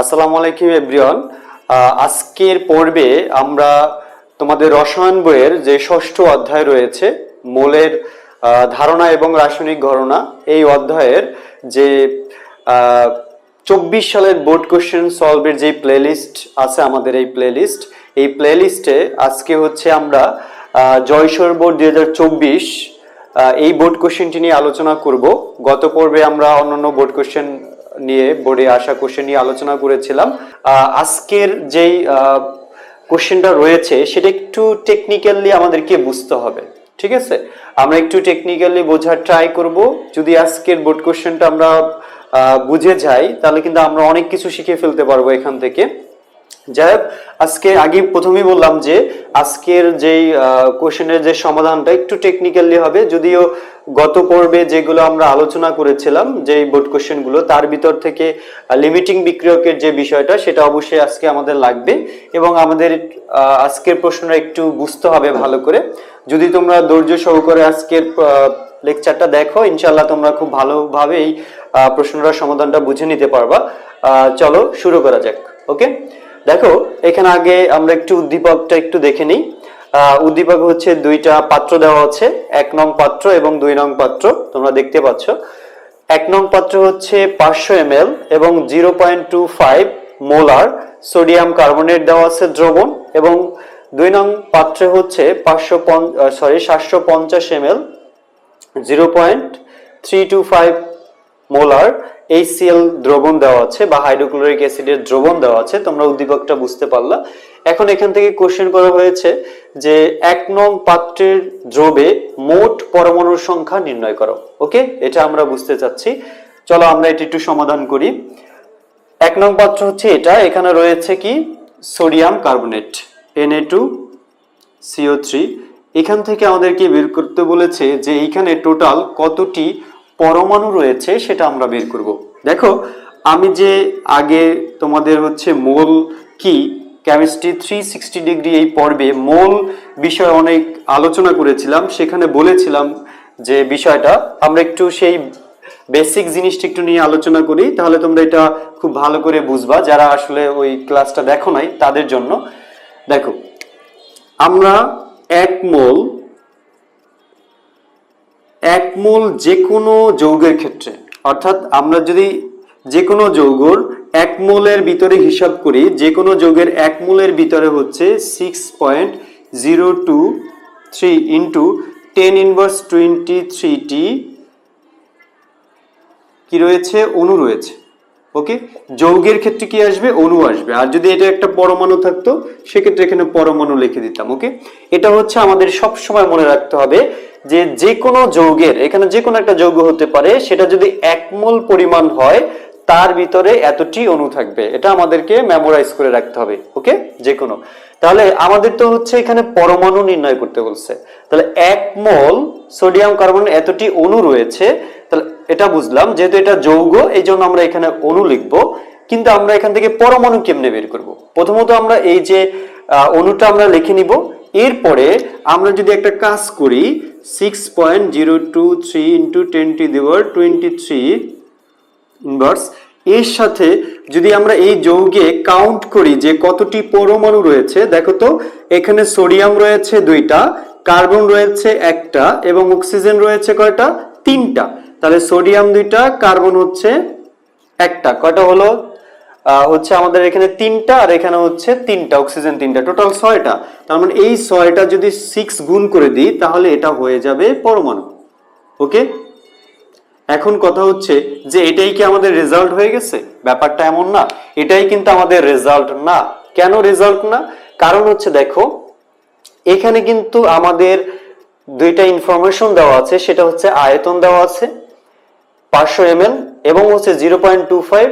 আসসালামু আলাইকুম, এভরিওয়ান। আজকের পর্বে আমরা তোমাদের রসায়ন বইয়ের যে ষষ্ঠ অধ্যায় রয়েছে, মোলের ধারণা এবং রাসায়নিক গণনা এই অধ্যায়ের যে চব্বিশ সালের বোর্ড কোশ্চেন সলভের যে প্লেলিস্ট আছে আমাদের এই প্লেলিস্ট, এই প্লেলিস্টে আজকে হচ্ছে আমরা জয়সর বোর্ড দুই হাজার চব্বিশ এই বোর্ড কোশ্চেনটি নিয়ে আলোচনা করব। গত পর্বে আমরা অন্যান্য বোর্ড কোশ্চেন নিয়ে বোর্ডে আসা কোশ্চেন নিয়ে আলোচনা করেছিলাম। আজকের যেই কোশ্চেনটা রয়েছে, সেটা একটু টেকনিক্যালি আমাদেরকে বুঝতে হবে। ঠিক আছে? আমরা একটু টেকনিক্যালি বোঝার ট্রাই করব। যদি আজকের বোর্ড কোশ্চেনটা আমরা বুঝে যাই, তাহলে কিন্তু আমরা অনেক কিছু শিখে ফেলতে পারব এখান থেকে। যাই হোক আজকে আগে প্রথমেই বললাম যে আজকের যেই কোশ্চেনের যে সমাধানটা একটু টেকনিক্যালি হবে, যদিও গত পর্বে যেগুলো আমরা আলোচনা করেছিলাম যে বোর্ড কোশ্চেনগুলো তার ভিতর থেকে লিমিটিং বিক্রিয়কের যে বিষয়টা, সেটা অবশ্যই আজকে আমাদের লাগবে এবং আমাদের আজকের প্রশ্নটা একটু বুঝতে হবে ভালো করে। যদি তোমরা ধৈর্য সহকারে আজকের লেকচারটা দেখো ইনশাল্লাহ তোমরা খুব ভালোভাবে এই প্রশ্নটার সমাধানটা বুঝে নিতে পারবা। চলো শুরু করা যাক ওকে দেখো, এখানে আগে আমরা একটু উদ্দীপকটা একটু দেখে নিই। উদ্দীপক হচ্ছে দুইটা পাত্র দেওয়া আছে, এক নং পাত্র এবং দুই নং পাত্র, তোমরা দেখতে পাচ্ছ। এক নং পাত্র হচ্ছে পাঁচশো এম এবং zero point two five molar sodium carbonate দেওয়া আছে দ্রবণ এবং দুই নং পাত্রে হচ্ছে পাঁচশো সরি সাতশো পঞ্চাশ M zero point three two five molar HCl দ্রবণ দেওয়া আছে বা হাইড্রোক্লোরিক অ্যাসিডের দ্রবণ দেওয়া আছে, তোমরা উদ্দীপকটা বুঝতে পারলা। এখন এখান থেকে কোশ্চেন করা হয়েছে যে এক নং পাত্রের দ্রবে মোট পরমাণুর সংখ্যা নির্ণয় করো, ওকে? এটা আমরা বুঝতে চাচ্ছি। চলো আমরা এটা একটু সমাধান করি। এক নং পাত্র হচ্ছে এটা, এখানে রয়েছে কি? Sodium carbonate Na2 two CO three এখান থেকে আমাদেরকে বের করতে বলেছে যে এইখানে টোটাল কতটি পরমাণু রয়েছে, সেটা আমরা বের করব। দেখো, আমি যে আগে তোমাদের হচ্ছে মোল কি কেমিস্ট্রি থ্রি সিক্সটি ডিগ্রি এই পর্বে মোল বিষয়ে অনেক আলোচনা করেছিলাম, সেখানে বলেছিলাম যে বিষয়টা। আমরা একটু সেই বেসিক জিনিসটা একটু নিয়ে আলোচনা করি, তাহলে তোমরা এটা খুব ভালো করে বুঝবা, যারা আসলে ওই ক্লাসটা দেখো নাই, তাদের জন্য। দেখো, আমরা এক মোল এক মোল যে কোনো যৌগের ক্ষেত্রে, অর্থাৎ আমরা যদি যে কোনো যৌগর এক মোলের ভিতরে হিসাব করি যে কোনো যৌগের এক মোলের ভিতরে হচ্ছে six point zero two three into ten inverse twenty thirty কি রয়েছে? অণু রয়েছে। ওকে যৌগের ক্ষেত্রে কি আসবে? অণু আসবে। আর যদি এটা একটা পরমাণু থাকতো, সেক্ষেত্রে এখানে পরমাণু লিখে দিতাম। ওকে এটা হচ্ছে আমাদের সব সময় মনে রাখতে হবে যে যে কোনো যৌগের, এখানে যে কোনো একটা যৌগ হতে পারে, সেটা যদি এক মোল পরিমাণ হয়, তার ভিতরে এতটি অণু থাকবে। এটা আমাদেরকে মেমোরাইজ করে রাখতে হবে, ওকে? যে কোনো তাহলে আমাদের তো হচ্ছে এখানে পরমাণু নির্ণয় করতে বলছে। তাহলে এক মোল সোডিয়াম কার্বন এতটি অণু রয়েছে, তাহলে এটা বুঝলাম, যেহেতু এটা যৌগ এই জন্য আমরা এখানে অণু লিখব। কিন্তু আমরা এখান থেকে পরমাণু কেমনে বের করব? প্রথমত আমরা এই যে অণুটা আমরা লিখে নিব। এরপরে আমরা যদি একটা কাজ করি six point zero two three into twenty দেওয়ার টোয়েন্টি থ্রি ইনভার্স এর সাথে যদি আমরা এই যৌগে কাউন্ট করি যে কতটি পরমাণু রয়েছে, দেখো তো, এখানে সোডিয়াম রয়েছে দুইটা কার্বন রয়েছে একটা, এবং অক্সিজেন রয়েছে কয়টা? তিনটা। তাহলে সোডিয়াম দুইটা কার্বন হচ্ছে একটা। কয়টা হলো? হচ্ছে আমাদের এখানে তিনটা আর এখানে হচ্ছে তিনটা অক্সিজেন তিনটা টোটাল ছয়টা। তার মানে এই ছয়টা যদি সিক্স গুণ করে দিই, তাহলে এটা হয়ে যাবে পরমাণু। ওকে? এখন কথা হচ্ছে যে এটাই কি আমাদের রেজাল্ট হয়ে গেছে? ব্যাপারটা এমন না। এটাই কিন্তু আমাদের রেজাল্ট না। কেন রেজাল্ট না? কারণ হচ্ছে দেখো, এখানে কিন্তু আমাদের দুইটা ইনফরমেশন দেওয়া আছে, সেটা হচ্ছে আয়তন দেওয়া আছে, পাঁচশো এম এবং হচ্ছে zero point two five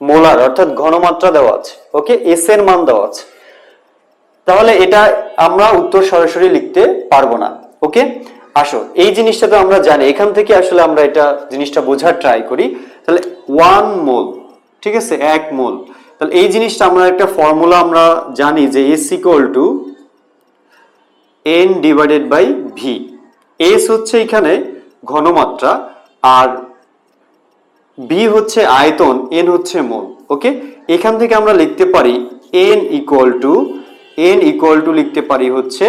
molar, অর্থাৎ ঘনমাত্রা দেওয়া আছে। ওকে? এস এর মান দেওয়া আছে। তাহলে এটা আমরা উত্তর সরাসরি লিখতে পারব না। ওকে? আসো, এই জিনিসটা তো আমরা জানি। এখান থেকে আসলে আমরা এটা জিনিসটা বোঝার ট্রাই করি। তাহলে ওয়ান মোল ঠিক আছে? এক মোল তাহলে এই জিনিসটা আমরা একটা ফর্মুলা আমরা জানি যে S equal to N divided by V S হচ্ছে এখানে ঘনমাত্রা, আর বি হচ্ছে আয়তন এন হচ্ছে মোল ওকে এখান থেকে আমরা লিখতে পারি N equal to N equal to লিখতে পারি হচ্ছে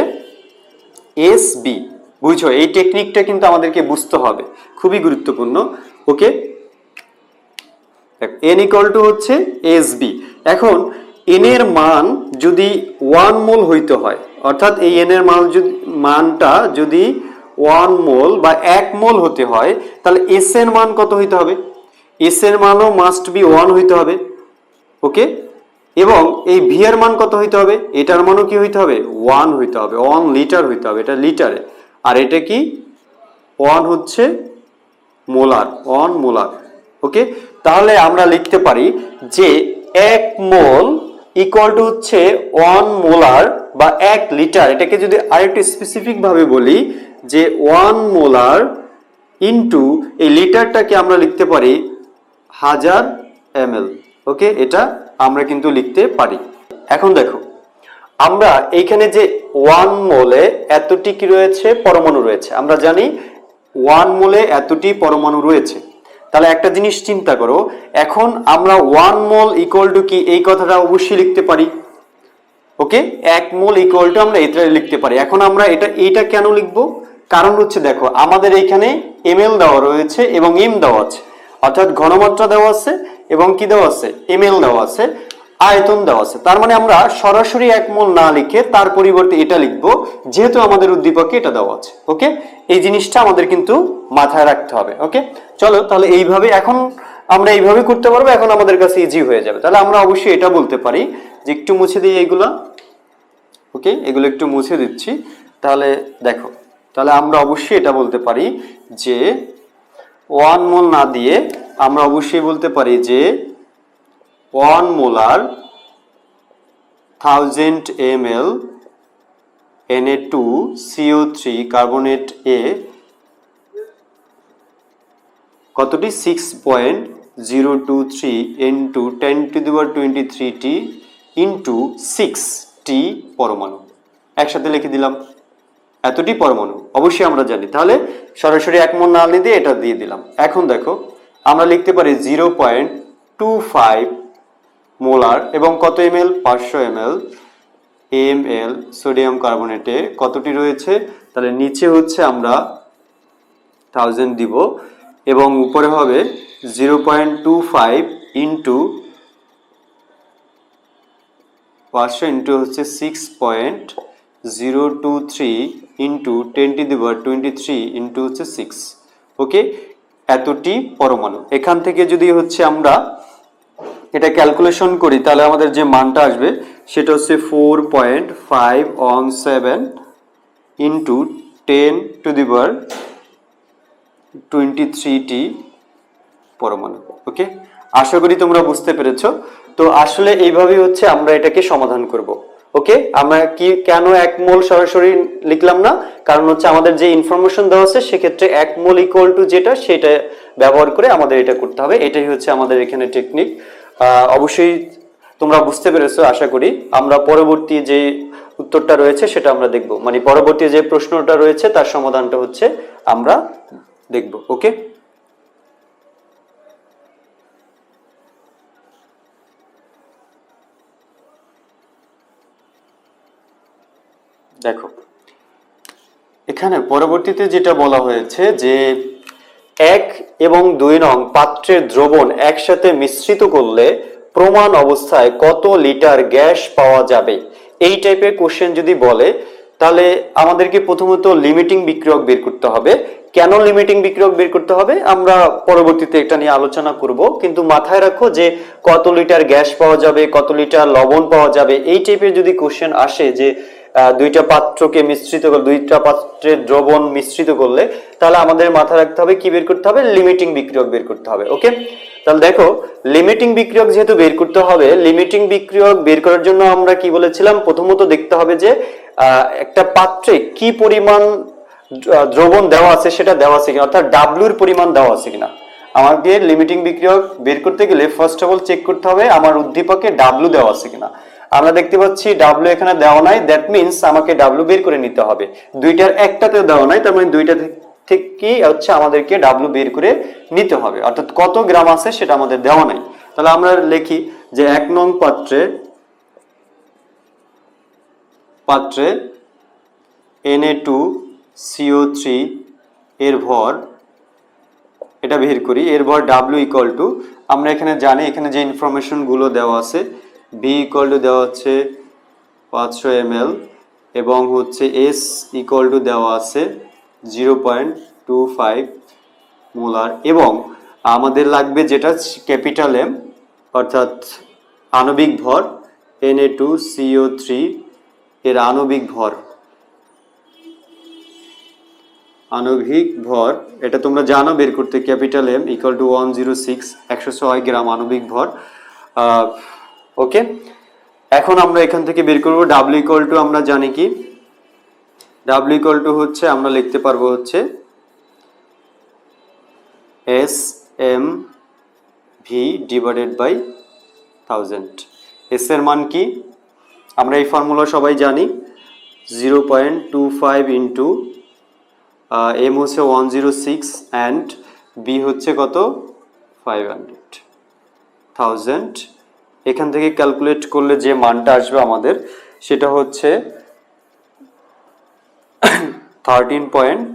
এস বি বুঝছ? এই টেকনিকটা কিন্তু আমাদেরকে বুঝতে হবে। খুবই গুরুত্বপূর্ণ ওকে এন ইকুয়াল টু হচ্ছে এস বি এখন এন এর মান যদি ওয়ান মোল হইতে হয়, অর্থাৎ এই এন এর মান যদি, মানটা যদি ওয়ান মোল বা এক মোল হতে হয়, তাহলে এস এর মান কত হইতে হবে? এস এর মানও মাস্ট বি ওয়ান হইতে হবে ওকে এবং এই ভি এর মান কত হইতে হবে? এটার মানও কি হইতে হবে? ওয়ান হইতে হবে ওয়ান লিটার হইতে হবে, এটা লিটারে আর এটা কি? ওয়ান হচ্ছে মোলার ওয়ান মোলার ওকে তাহলে আমরা লিখতে পারি যে এক মোল ইকুয়াল টু হচ্ছে ওয়ান মোলার বা এক লিটার এটাকে যদি আরেকটু স্পেসিফিক ভাবে বলি, যে ওয়ান মোলার ইনটু এই লিটারটাকে আমরা লিখতে পারি হাজার এম ওকে, এটা আমরা কিন্তু লিখতে পারি। এখন দেখো, আমরা এইখানে যে ওয়ান মোলে এতটি কি রয়েছে? পরমাণু রয়েছে। আমরা জানি ওয়ান মোলে এতটি পরমাণু রয়েছে। তাহলে একটা জিনিস চিন্তা করো, এখন আমরা ওয়ান মোল ইকুয়াল টু কি? এই কথাটা অবশ্যই লিখতে পারি। ওকে, এক মোল ইকুয়াল টু আমরা এটা লিখতে পারি। এখন আমরা এটা, এইটা কেন লিখব? কারণ হচ্ছে দেখো, আমাদের এইখানে এম দেওয়া রয়েছে এবং এম দেওয়া আছে। অর্থাৎ ঘনমাত্রা দেওয়া আছে এবং কি দেওয়া আছে? এম দেওয়া আছে, আয়তন দেওয়া আছে। তার মানে আমরা সরাসরি এক মোল না লিখে তার পরিবর্তে এটা লিখব, যেহেতু আমাদের উদ্দীপকে এটা দেওয়া আছে। ওকে? এই জিনিসটা আমাদের কিন্তু মাথায় রাখতে হবে। ওকে? চলো তাহলে এইভাবে এখন আমরা এইভাবে করতে পারব, এখন আমাদের কাছে ইজি হয়ে যাবে। তাহলে আমরা অবশ্যই এটা বলতে পারি যে একটু মুছে দিই এইগুলা। ওকে? এগুলো একটু মুছে দিচ্ছি। তাহলে দেখো, তাহলে আমরা অবশ্যই এটা বলতে পারি যে ওয়ান মোল না দিয়ে আমরা অবশ্যই বলতে পারি যে one molar thousand M L N A two CO three carbonate এ কতটি? Six point zero two three into ten to the twenty three T into six টি পরমাণু। একসাথে লিখে দিলাম। এতটি পরমাণু, অবশ্যই আমরা জানি। তাহলে সরাসরি এক মন না দিয়ে এটা দিয়ে দিলাম। এখন দেখো, আমরা লিখতে পারি zero point two five molar এবং কত এম এল পাঁচশো M L M L sodium কার্বনেটে কতটি রয়েছে? তাহলে নিচে হচ্ছে আমরা থাউজেন্ড দিব এবং উপরে হবে zero point two five into পাঁচশো ইন্টু হচ্ছে six point zero two three into twenty দিবার টোয়েন্টি থ্রি ইন্টু হচ্ছে সিক্স ওকে এতটি পরমাণু। এখান থেকে যদি হচ্ছে আমরা এটা ক্যালকুলেশন করি, তাহলে আমাদের যে মানটা আসবে, সেটা হচ্ছে four point five one seven into ten to the bar twenty thirty পরমাণু। ওকে আশা করি তোমরা বুঝতে পেরেছ। তো আসলে এইভাবেই হচ্ছে আমরা এটাকে সমাধান করব। ওকে? আমরা কি কেন এক মোল সরাসরি লিখলাম না? কারণ হচ্ছে আমাদের যে ইনফরমেশন দেওয়া আছে, সেক্ষেত্রে এক মোল ইকুয়াল টু যেটা, সেটা ব্যবহার করে আমাদের এটা করতে হবে। এটাই হচ্ছে আমাদের এখানে টেকনিক অবশ্যই তোমরা বুঝতে পেরেছ, আশা করি। আমরা পরবর্তী যে উত্তরটা রয়েছে, সেটা আমরা দেখব। মানে পরবর্তী যে প্রশ্নটা রয়েছে, তার সমাধানটা হচ্ছে আমরা দেখব। ওকে? দেখো, এখানে পরবর্তীতে যেটা বলা হয়েছে যে এক এবং দুই নং পাত্রের দ্রবণ একসাথে মিশ্রিত করলে প্রমাণ অবস্থায় কত লিটার গ্যাস পাওয়া যাবে? এই টাইপের কোশ্চেন যদি বলে, তাহলে আমাদেরকে প্রথমত লিমিটিং বিক্রিয়ক বের করতে হবে। কেন লিমিটিং বিক্রিয়ক বের করতে হবে? আমরা পরবর্তীতে এটা নিয়ে আলোচনা করব। কিন্তু মাথায় রাখো যে কত লিটার গ্যাস পাওয়া যাবে, কত লিটার লবণ পাওয়া যাবে, এই টাইপের যদি কোশ্চেন আসে যে দুইটা পাত্রকে মিশ্রিত করে দুইটা পাত্রের দ্রবণ মিশ্রিত করলে তাহলে আমাদের মাথায় রাখতে হবে কি বের করতে হবে? লিমিটিং বিক্রিয়ক বের করতে হবে ওকে তাহলে দেখো লিমিটিং বিক্রিয়ক যেহেতু বের করতে হবে লিমিটিং বিক্রিয়ক বের করার জন্য আমরা কি বলেছিলাম? প্রথমত দেখতে হবে যে একটা পাত্রে কি পরিমাণ দ্রবণ দেওয়া আছে সেটা দেওয়া আছে কিনা, অর্থাৎ ডাব্লুর পরিমাণ দেওয়া আছে কিনা। আমাকে লিমিটিং বিক্রিয়ক বের করতে গেলে ফার্স্ট অফ অল চেক করতে হবে আমার উদ্দীপকে ডাব্লু দেওয়া আছে কিনা। আমরা দেখতে পাচ্ছি ডাব্লু এখানে দেওয়া নাই দ্যাট মিনস আমাকে ডাব্লু বের করে নিতে হবে। দুইটার একটাতে দেওয়া নাই, তার মানে দুইটা থেকে হচ্ছে আমাদেরকে ডাব্লু বের করে নিতে হবে। অর্থাৎ কত গ্রাম আছে সেটা আমাদের দেওয়া নাই। তাহলে আমরা লিখি যে এক নং পাত্রে পাত্রে এনএ টু সিও থ্রি এর ভর, এটা বের করি, এর ভর ডাব্লিউ ইকুয়াল টু আমরা এখানে জানি, এখানে যে ইনফরমেশনগুলো দেওয়া আছে বি ইকুয়াল টু দেওয়া আছে পাঁচশো এম এবং হচ্ছে এস ইকুয়াল টু দেওয়া আছে zero point two five molar এবং আমাদের লাগবে যেটা ক্যাপিটাল এম অর্থাৎ আণবিক ভর N A two CO three এর আণবিক ভর। আণবিক ভর, এটা তোমরা জানো বের করতে capital M equal to one zero six একশো ছয় গ্রাম আণবিক ভর। ওকে এখন আমরা এখান থেকে বের করব। ডাব্লিউ ইকুয়াল টু আমরা জানি কি? ডাব্লিউ ইকুয়াল টু হচ্ছে, আমরা লিখতে পারব হচ্ছে S M V divided by thousand S এর মান কি? আমরা এই ফর্মুলা সবাই জানি। Zero point two five into M হচ্ছে one zero six and B হচ্ছে কত? ফাইভ হান্ড্রেড থাউজেন্ড এখান থেকে ক্যালকুলেট করলে যে মানটা আসবে আমাদের, সেটা হচ্ছে thirteen point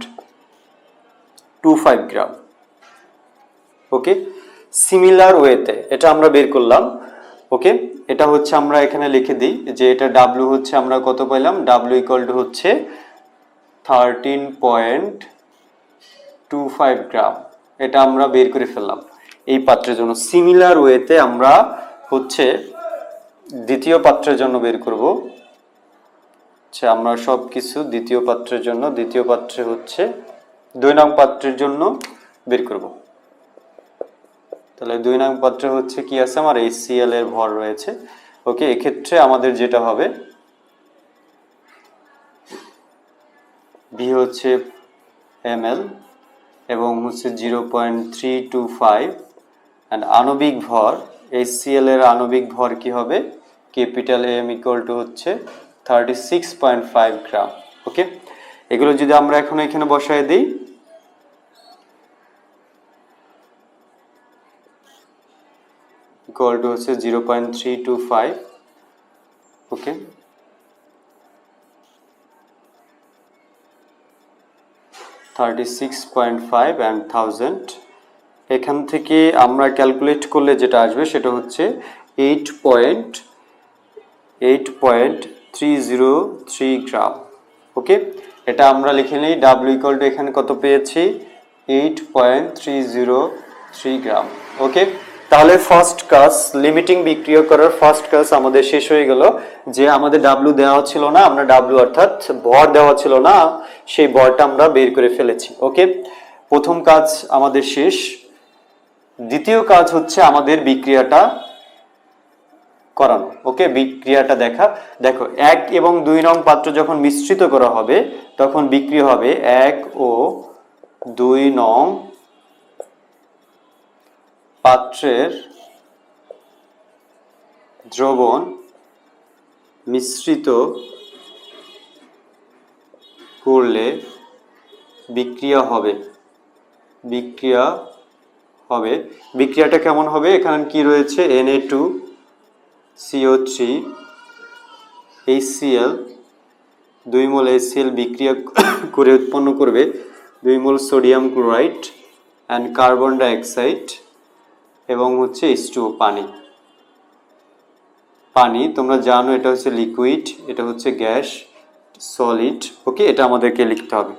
two five gram okay similar ওয়েতে এটা আমরা বের করলাম। ওকে এটা হচ্ছে আমরা এখানে লিখে দিই যে এটা ডাব্লিউ হচ্ছে আমরা কত পাইলাম? ডাব্লিউ ইকুয়াল টু হচ্ছে thirteen point two five gram এটা আমরা বের করে ফেললাম। এই পাত্রের জন্য। সিমিলার ওয়েতে আমরা হচ্ছে দ্বিতীয় পাত্রের জন্য বের করব। আচ্ছা আমরা সব কিছু দ্বিতীয় পাত্রের জন্য, দ্বিতীয় পাত্রে হচ্ছে দুই নং পাত্রের জন্য বের করব। তাহলে দুই নং পাত্রে হচ্ছে কি আছে? আমার এইচসিএল এর ভর রয়েছে। ওকে, এক্ষেত্রে আমাদের যেটা হবে বি হচ্ছে এম এবং হচ্ছে zero point three two five and আণবিক ভর এইচসিএল এর আণবিক ভর কি হবে? ক্যাপিটাল এম ইকুয়াল টু হচ্ছে thirty six point five gram okay এগুলো যদি আমরা এখন এখানে বসায় দিই ইকুয়াল টু হচ্ছে zero point three two five okay thirty six point five and thousand এখান থেকে আমরা ক্যালকুলেট করলে যেটা আসবে সেটা হচ্ছে eight point eight point three zero three gram okay এটা আমরা লিখে নিই ডাব্লিউ ইকুয়াল টু এখানে কত পেয়েছি? Eight point three zero three gram okay তাহলে ফার্স্ট কাজ লিমিটিং বিক্রিয়া করার ফার্স্ট কাজ আমাদের শেষ হয়ে গেল। যে আমাদের ডাব্লু দেওয়া ছিল না, আমরা ডাব্লু অর্থাৎ ভর দেওয়া ছিল না, সেই ভরটা আমরা বের করে ফেলেছি ওকে প্রথম কাজ আমাদের শেষ। দ্বিতীয় কাজ হচ্ছে আমাদের বিক্রিয়াটা করানো। ওকে, বিক্রিয়াটা দেখা। দেখো, এক এবং দুই নং পাত্র যখন মিশ্রিত করা হবে, তখন বিক্রিয়া হবে এক ও দুই নং পাত্রের দ্রবণ মিশ্রিত করলে বিক্রিয়া হবে। বিক্রিয়া হবে। বিক্রিয়াটা কেমন হবে? এখানে কি রয়েছে? NA two CO three HCl দুই মোল এইচসিএল বিক্রিয়া করে উৎপন্ন করবে। দুই mole sodium chloride and carbon dioxide এবং হচ্ছে এইচ পানি। পানি, তোমরা জানো এটা হচ্ছে লিকুইড এটা হচ্ছে গ্যাস সলিড ওকে এটা আমাদেরকে লিখতে হবে।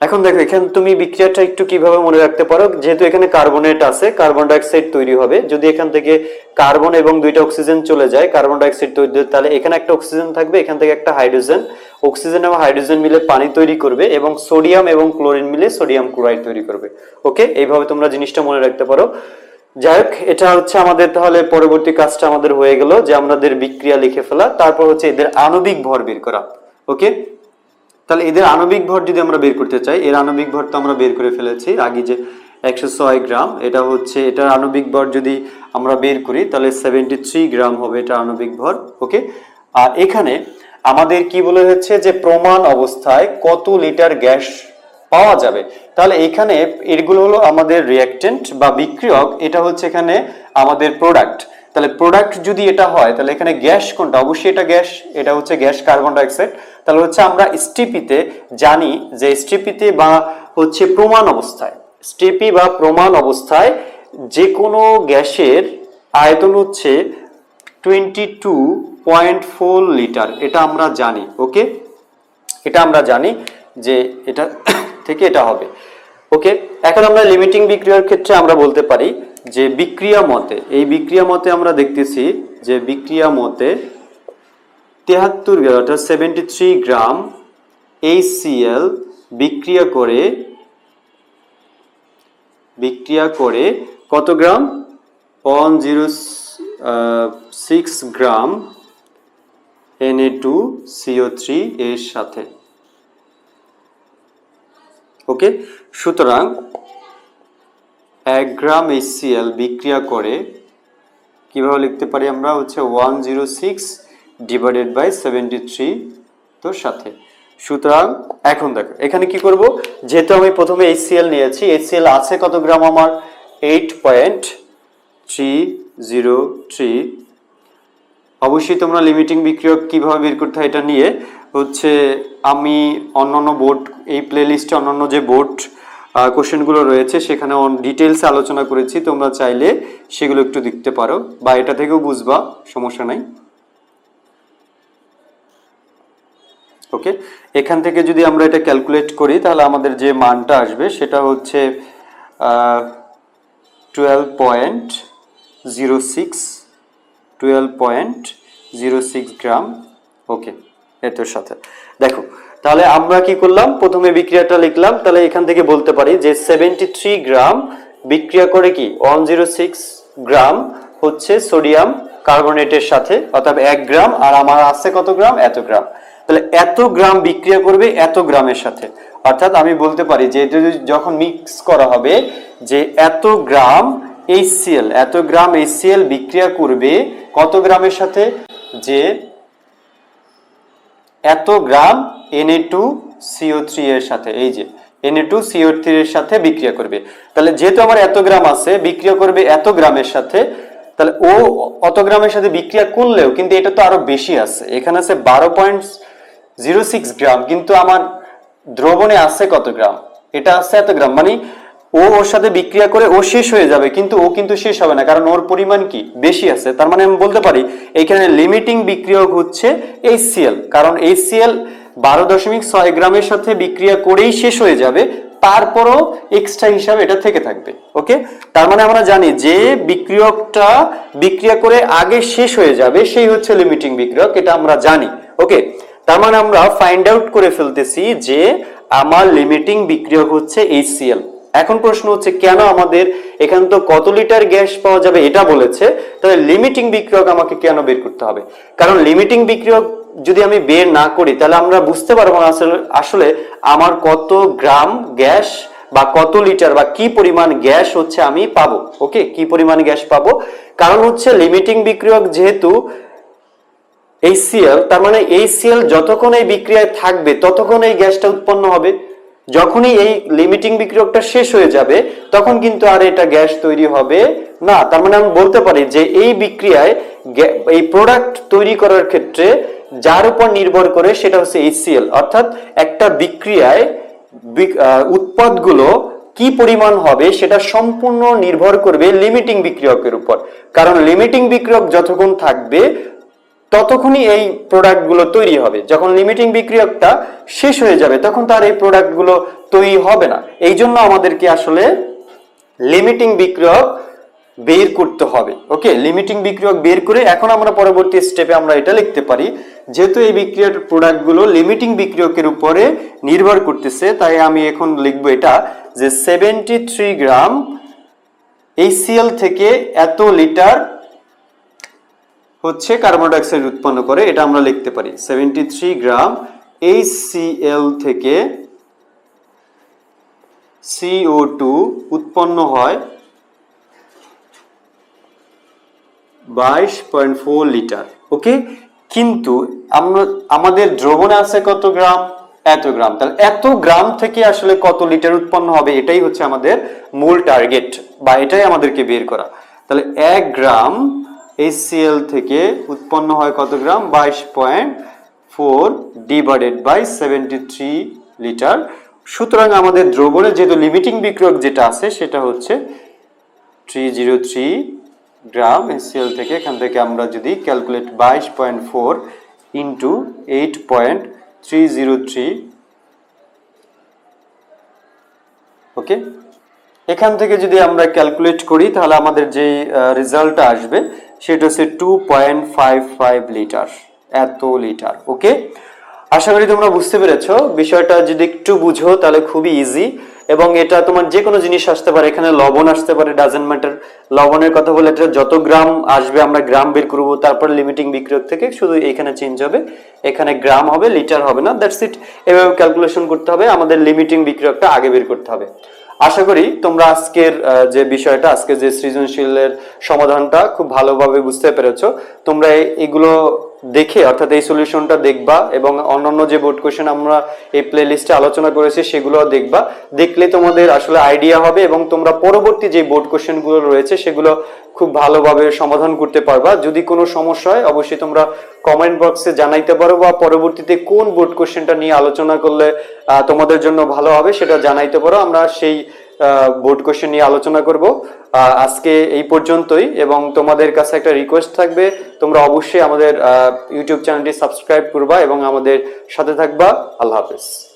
এখন দেখো, এখানে তুমি বিক্রিয়াটা একটু কীভাবে মনে রাখতে পারো? যেহেতু এখানে কার্বনেট আছে, কার্বন ডাইঅক্সাইড তৈরি হবে। যদি এখান থেকে কার্বন এবং দুইটা অক্সিজেন চলে যায়, কার্বন ডাইঅক্সাইড তৈরি তাহলে এখানে একটা অক্সিজেন থাকবে, এখান থেকে একটা হাইড্রোজেন। অক্সিজেন এবং হাইড্রোজেন মিলে পানি তৈরি করবে এবং সোডিয়াম এবং ক্লোরিন মিলে সোডিয়াম ক্লোরাইড তৈরি করবে। ওকে? এইভাবে তোমরা জিনিসটা মনে রাখতে পারো। যাই হোক, এটা হচ্ছে আমাদের তাহলে পরবর্তী কাজটা আমাদের হয়ে গেল, যে আমাদের বিক্রিয়া লিখে ফেলা। তারপর হচ্ছে এদের আণবিক ভর বের করা। ওকে? তাহলে এদের আণবিক ভর যদি আমরা বের করতে চাই, এর আণবিক ভর তো আমরা বের করে ফেলেছি। আগে যে একশো ছয় গ্রাম, এটা হচ্ছে, এটার আণবিক ভর যদি আমরা বের করি, তাহলে সেভেন্টি থ্রি গ্রাম হবে এটা আণবিক ভর ওকে আর এখানে আমাদের কি বলে হচ্ছে যে প্রমাণ অবস্থায় কত লিটার গ্যাস পাওয়া যাবে। তাহলে এখানে এগুলো হলো আমাদের রিয়াক্টেন্ট বা বিক্রিয়ক, এটা হচ্ছে এখানে আমাদের প্রোডাক্ট তাহলে প্রোডাক্ট যদি এটা হয়, তাহলে এখানে গ্যাস কোনটা? অবশ্যই এটা গ্যাস, এটা হচ্ছে গ্যাস কার্বন ডাইঅক্সাইড তাহলে হচ্ছে আমরা স্টিপিতে জানি যে স্টিপিতে বা হচ্ছে প্রমাণ অবস্থায় স্টিপি বা প্রমাণ অবস্থায় যে কোনো গ্যাসের আয়তন হচ্ছে twenty two point four litre এটা আমরা জানি ওকে এটা আমরা জানি যে এটা থেকে এটা হবে ওকে এখন আমরা লিমিটিং বিক্রিয়ার ক্ষেত্রে আমরা বলতে পারি যে বিক্রিয়া মতে, এই বিক্রিয়া মতে আমরা দেখতেছি যে বিক্রিয়া মতে তেহাত্তর অর্থাৎ সেভেন্টি থ্রি গ্রাম এইচসিএল বিক্রিয়া করে বিক্রিয়া করে কত gram? One zero six gram NA two CO three এর সাথে। ওকে? সুতরাং এক গ্রাম এইচসিএল বিক্রিয়া করে কীভাবে লিখতে পারি আমরা? হচ্ছে one zero six divided by seventy three তোর সাথে। সুতরাং এখন দেখো, এখানে কি করব? যেহেতু আমি প্রথমে এইচসিএল নিয়েছি এইচসিএল আছে কত গ্রাম আমার? Eight point three zero three অবশ্যই তোমরা লিমিটিং বিক্রিয়ক কীভাবে বের করতে এটা নিয়ে, হচ্ছে আমি অন্যান্য বোর্ড এই প্লেলিস্টে অন্যান্য যে বোর্ড কোশ্চেনগুলো রয়েছে, সেখানে ডিটেলসে আলোচনা করেছি। তোমরা চাইলে সেগুলো একটু দেখতে পারো, বা এটা থেকেও বুঝবা, সমস্যা নাই। ওকে এখান থেকে যদি আমরা এটা ক্যালকুলেট করি, তাহলে আমাদের যে মানটা আসবে, সেটা হচ্ছে twelve point zero six twelve point zero six gram okay এটার সাথে। দেখো তাহলে আমরা কি করলাম? প্রথমে বিক্রিয়াটা লিখলাম। তাহলে এখান থেকে বলতে পারি যে সেভেন্টি থ্রি গ্রাম বিক্রিয়া করে কি? ওয়ান জিরো সিক্স গ্রাম হচ্ছে সোডিয়াম কার্বনেটের সাথে, অর্থাৎ এক গ্রাম, আর আমার আছে কত গ্রাম? এত গ্রাম। তাহলে এত গ্রাম বিক্রিয়া করবে এত গ্রামের সাথে। অর্থাৎ আমি বলতে পারি যে এটা যখন মিক্স করা হবে, যে এত গ্রাম এইচসিএল এত গ্রাম এইচসিএল বিক্রিয়া করবে কত গ্রামের সাথে? যে এত gram NA two CO three এর সাথে, এই যে এনএ টু সিও থ্রি এর সাথে বিক্রিয়া করবে। তাহলে যেহেতু আমার এত গ্রাম আছে, বিক্রিয়া করবে এত গ্রামের সাথে, তাহলে ও অত গ্রামের সাথে বিক্রিয়া করলেও কিন্তু এটা তো আরও বেশি আছে। এখানে আছে বারো পয়েন্ট জিরো সিক্স গ্রাম, কিন্তু আমার দ্রবণে আছে কত গ্রাম? এটা আছে এত গ্রাম। মানে ও ওর সাথে বিক্রিয়া করে ও শেষ হয়ে যাবে, কিন্তু ও কিন্তু শেষ হবে না, কারণ ওর পরিমাণ কি? বেশি আছে। তার মানে আমি বলতে পারি, এখানে লিমিটিং বিক্রিয়ক হচ্ছে এইচসিএল কারণ এইচসিএল বারো দশমিক ছয় গ্রামের সাথে বিক্রিয়া করেই শেষ হয়ে যাবে, তারপরও এক্সট্রা হিসাবে এটা থেকে থাকবে ওকে তার মানে আমরা জানি যে বিক্রিয়কটা বিক্রিয়া করে আগে শেষ হয়ে যাবে, সেই হচ্ছে লিমিটিং বিক্রিয়ক, এটা আমরা জানি ওকে তার মানে আমরা ফাইন্ড আউট করে ফেলতেছি যে আমার লিমিটিং বিক্রিয়ক হচ্ছে এইচসিএল এখন প্রশ্ন হচ্ছে, কেন আমাদের এখান তো কত লিটার গ্যাস পাওয়া যাবে এটা বলেছে, তাহলে লিমিটিং বিক্রিয়ক আমাকে কেন বের করতে হবে? কারণ লিমিটিং বিক্রিয়ক যদি আমি বের না করি, তাহলে আমরা বুঝতে পারব না আসলে আমার কত গ্রাম গ্যাস বা কত লিটার বা কি পরিমাণ গ্যাস হচ্ছে আমি পাবো ওকে কি পরিমাণ গ্যাস পাবো? কারণ হচ্ছে লিমিটিং বিক্রিয়ক যেহেতু এইচসিএল তার মানে এইচসিএল যতক্ষণ এই বিক্রিয়ায় থাকবে, ততক্ষণ এই গ্যাসটা উৎপন্ন হবে। যখনই এই লিমিটিং বিক্রিয়কটা শেষ হয়ে যাবে, তখন কিন্তু আর এটা গ্যাস তৈরি হবে না। তার মানে আমি বলতে পারি যে এই বিক্রিয়ায় এই প্রোডাক্ট তৈরি করার ক্ষেত্রে যার উপর নির্ভর করে সেটা হচ্ছে এইচসিএল অর্থাৎ একটা বিক্রিয়ায় বিক- উৎপাদগুলো কি পরিমাণ হবে সেটা সম্পূর্ণ নির্ভর করবে লিমিটিং বিক্রিয়কের উপর। কারণ লিমিটিং বিক্রিয়ক যতক্ষণ থাকবে ততক্ষণই এই প্রোডাক্টগুলো তৈরি হবে। যখন লিমিটিং বিক্রিয়কটা শেষ হয়ে যাবে, তখন তার এই প্রোডাক্টগুলো তৈরি হবে না। এই জন্য আমাদেরকে আসলে লিমিটিং বিক্রিয়ক বের করতে হবে। ওকে লিমিটিং বিক্রিয়ক বের করে এখন আমরা পরবর্তী স্টেপে আমরা এটা লিখতে পারি। যেহেতু এই বিক্রিয়ার প্রোডাক্টগুলো লিমিটিং বিক্রিয়কের উপরে নির্ভর করতেছে, তাই আমি এখন লিখব এটা যে সেভেন্টি থ্রি গ্রাম এইচসিএল থেকে এত লিটার হচ্ছে কার্বন ডাইঅক্সাইড উৎপন্ন করে, এটা আমরা লিখতে পারি। সেভেন্টি থ্রি গ্রাম এইচসিএল থেকে সিও টু উৎপন্ন হয় বাইশ পয়েন্ট ফোর লিটার। ওকে? কিন্তু আমরা, আমাদের দ্রবণে আছে কত গ্রাম? এত গ্রাম। তাহলে এত গ্রাম থেকে আসলে কত লিটার উৎপন্ন হবে, এটাই হচ্ছে আমাদের মূল টার্গেট, বা এটাই আমাদেরকে বের করা। তাহলে এক গ্রাম HCl থেকে উৎপন্ন হয় কত গ্রাম? বাইশ point four divided by seventy three litre. সুতরাং আমাদের দ্রবণের যেহেতু লিমিটিং বিক্রয়ক যেটা আছে, সেটা হচ্ছে three zero three gram HCl থেকে। এখান থেকে আমরা যদি ক্যালকুলেট বাইশ point four into eight point three zero three, okay? এখান থেকে যদি আমরা ক্যালকুলেট করি, তাহলে আমাদের যে রেজাল্টটা আসবে সেটা হচ্ছে two point five five litre এত লিটার ওকে আশা করি তোমরা বুঝতে পেরেছ। বিষয়টা যদি একটু বুঝো, তাহলে খুবই ইজি এবং এটা তোমার যে কোনো জিনিস আসতে পারে, এখানে লবণ আসতে পারে ডাজেন্ট ম্যাটার লবণের কথা বলে এটা যত গ্রাম আসবে, আমরা গ্রাম বের করব, তারপর লিমিটিং বিক্রয় থেকে শুধু এখানে চেঞ্জ হবে। এখানে গ্রাম হবে লিটার হবে না দ্যাটস ইট এভাবে ক্যালকুলেশন করতে হবে, আমাদের লিমিটিং বিক্রয়টা আগে বের করতে হবে। আশা করি তোমরা আজকের যে বিষয়টা, আজকে যে সৃজনশীলের সমাধানটা খুব ভালোভাবে বুঝতে পেরেছ। তোমরা এগুলো দেখে, অর্থাৎ এই সলিউশনটা দেখবা এবং অন্যান্য যে বোর্ড কোশ্চেন আমরা এই প্লে লিস্টে আলোচনা করেছি সেগুলো দেখবা। দেখলে তোমাদের আসলে আইডিয়া হবে এবং তোমরা পরবর্তী যে বোর্ড কোশ্চেনগুলো রয়েছে, সেগুলো খুব ভালোভাবে সমাধান করতে পারবা। যদি কোনো সমস্যা হয়, অবশ্যই তোমরা কমেন্ট বক্সে জানাইতে পারো বা পরবর্তীতে কোন বোর্ড কোশ্চেনটা নিয়ে আলোচনা করলে তোমাদের জন্য ভালো হবে, সেটা জানাইতে পারো। আমরা সেই বোর্ড কোশ্চেন নিয়ে আলোচনা করব। আজকে এই পর্যন্তই এবং তোমাদের কাছে একটা রিকোয়েস্ট থাকবে, তোমরা অবশ্যই আমাদের ইউটিউব চ্যানেলটি সাবস্ক্রাইব করবা এবং আমাদের সাথে থাকবা। আল্লাহ হাফেজ।